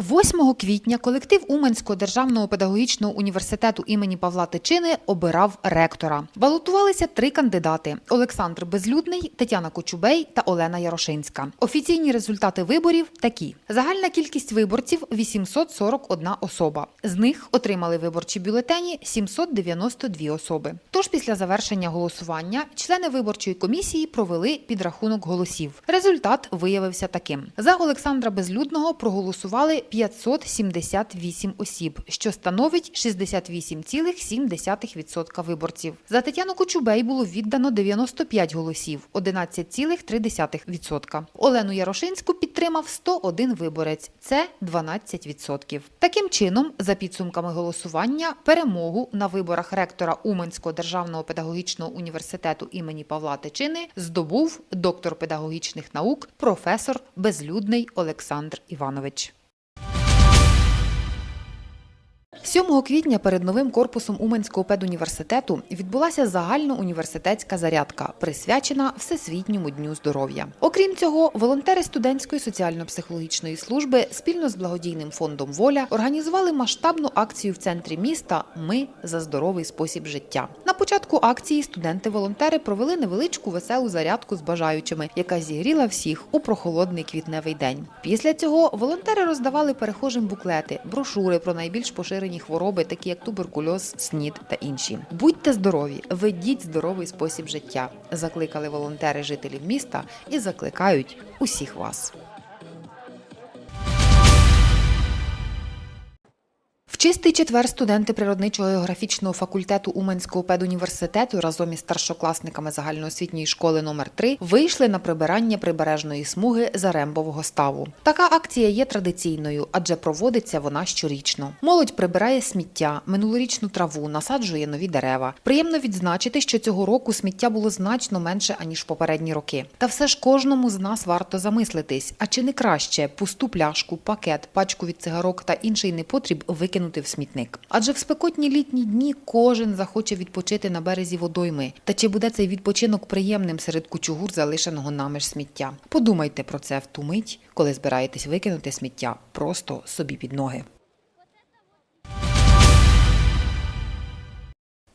8 квітня колектив Уманського державного педагогічного університету імені Павла Тичини обирав ректора. Балотувалися три кандидати: Олександр Безлюдний, Тетяна Кочубей та Олена Ярошинська. Офіційні результати виборів такі: загальна кількість виборців 841 особа. З них отримали виборчі бюлетені 792 особи. Тож після завершення голосування члени виборчої комісії провели підрахунок голосів. Результат виявився таким: за Олександра Безлюдного проголосували 578 осіб, що становить 68,7% виборців. За Тетяну Кочубей було віддано 95 голосів, 11,3%. Олену Ярошинську підтримав 101 виборець, це 12%. Таким чином, за підсумками голосування, перемогу на виборах ректора Уманського державного педагогічного університету імені Павла Тичини здобув доктор педагогічних наук, професор Безлюдний Олександр Іванович. 7 квітня перед новим корпусом Уманського педуніверситету відбулася загальноуніверситетська зарядка, присвячена Всесвітньому дню здоров'я. Окрім цього, волонтери студентської соціально-психологічної служби спільно з благодійним фондом Воля організували масштабну акцію в центрі міста Ми за здоровий спосіб життя. Початку акції студенти-волонтери провели невеличку веселу зарядку з бажаючими, яка зігріла всіх у прохолодний квітневий день. Після цього волонтери роздавали перехожим буклети, брошури про найбільш поширені хвороби, такі як туберкульоз, СНІД та інші. Будьте здорові, ведіть здоровий спосіб життя. Закликали волонтери жителів міста і закликають усіх вас. Чистий четвер студенти природничого географічного факультету Уманського педуніверситету разом із старшокласниками загальноосвітньої школи номер 3 вийшли на прибирання прибережної смуги Зарембового ставу. Така акція є традиційною, адже проводиться вона щорічно. Молодь прибирає сміття, минулорічну траву, насаджує нові дерева. Приємно відзначити, що цього року сміття було значно менше аніж в попередні роки. Та все ж кожному з нас варто замислитись: а чи не краще пусту пляшку, пакет, пачку від цигарок та інший непотріб викинути в смітник? Адже в спекотні літні дні кожен захоче відпочити на березі водойми. Та чи буде цей відпочинок приємним серед кучугур залишеного нами ж сміття? Подумайте про це в ту мить, коли збираєтесь викинути сміття просто собі під ноги.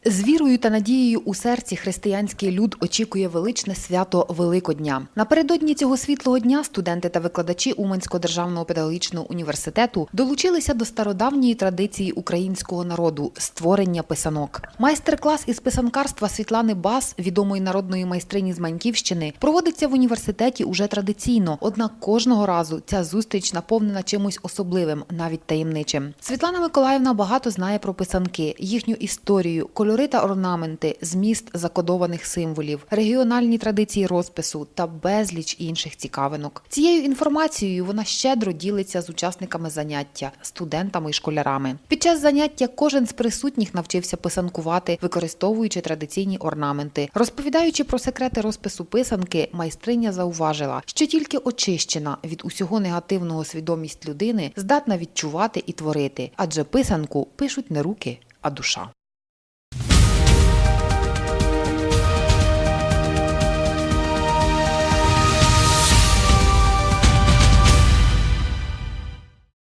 З вірою та надією у серці християнський люд очікує величне свято Великодня. Напередодні цього світлого дня студенти та викладачі Уманського державного педагогічного університету долучилися до стародавньої традиції українського народу створення писанок. Майстер-клас із писанкарства Світлани Бас, відомої народної майстрині з Маньківщини, проводиться в університеті уже традиційно. Однак кожного разу ця зустріч наповнена чимось особливим, навіть таємничим. Світлана Миколаївна багато знає про писанки, їхню історію, кольори та орнаменти, зміст закодованих символів, регіональні традиції розпису та безліч інших цікавинок. Цією інформацією вона щедро ділиться з учасниками заняття, студентами і школярами. Під час заняття кожен з присутніх навчився писанкувати, використовуючи традиційні орнаменти. Розповідаючи про секрети розпису писанки, майстриня зауважила, що тільки очищена від усього негативного свідомість людини здатна відчувати і творити, адже писанку пишуть не руки, а душа.